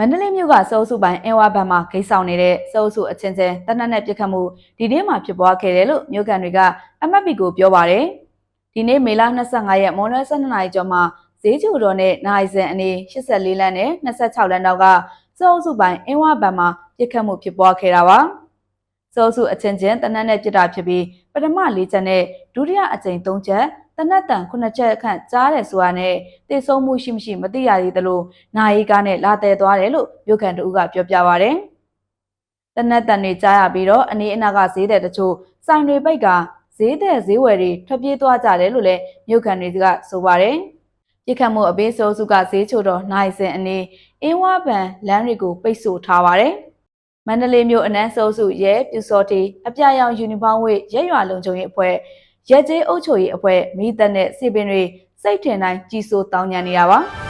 မန္တလေးမြို့ကစိုးစုပိုင်းအင်ဝါဘန်မှာဂိတ်ဆောင်နေတဲ့စိုးစုအချင်းချင်းတနက်နဲ့ပြစ်ခတ်မှုဒီနေ့မှဖြစ်ပွားခဲ့တယ်လို့မြို့ကန်တွေကအမတ်ပီကိုပြောပါတယ်။ဒီနေ့မေလ25ရက်မွန်လွဲ12နာရီကျော်မှာဈေးကျူတော်နဲ့နိုင်စင်အနေ84လမ်းနဲ့26လမ်းတောက်ကစိုးစုပိုင်းအင်ဝါဘန်မှာပြစ်ခတ်မှုဖြစ်ပွားခဲ့တာပါ။စိုးစုအချင်းချင်းတနက်နဲ့ပြစ်တာဖြစ်ပြီးပထမ၄ချက်နဲ့ဒုတိယအကြိမ်၃ချက် တနက်တန်9ချက်ခန့်ကြားတယ်ဆိုတာနဲ့တည်ဆုံးမှုရှိမရှိမသိရသေးသလိုနိုင်ကားနဲ့လာတဲသွားတယ်လို့မြို့ခံတို့ကပြောပြပါဗျ။တနက်တန်တွေကြားရပြီးတော့အနေအနာကဈေးတဲ့တချို့စိုင်တွေပိတ်ကဈေးတဲ့ဈေးဝယ်တွေထွက်ပြေးသွားကြတယ်လို့လည်းမြို့ခံတွေကဆိုပါတယ်။ပြစ်ခတ်မှုအပေးစိုးစုကဈေးချိုတော့နိုင်စင်အနေအင်းဝါပန်လမ်းတွေကိုပိတ်ဆို့ထားပါတယ်။မန္တလေးမြို့အနန်းစိုးစုရဲပြူစောတီအပြရောင်ယူနီဖောင်းဝတ်ရဲရွာလုံခြုံရေးအဖွဲ့ ရက်ကျေးအုပ်ချုပ်ရေးအဖွဲ့မိသက်နဲ့စီပင်တွေစိတ်ထင်တိုင်းကြီးစိုးတောင်းညံနေတာပါ။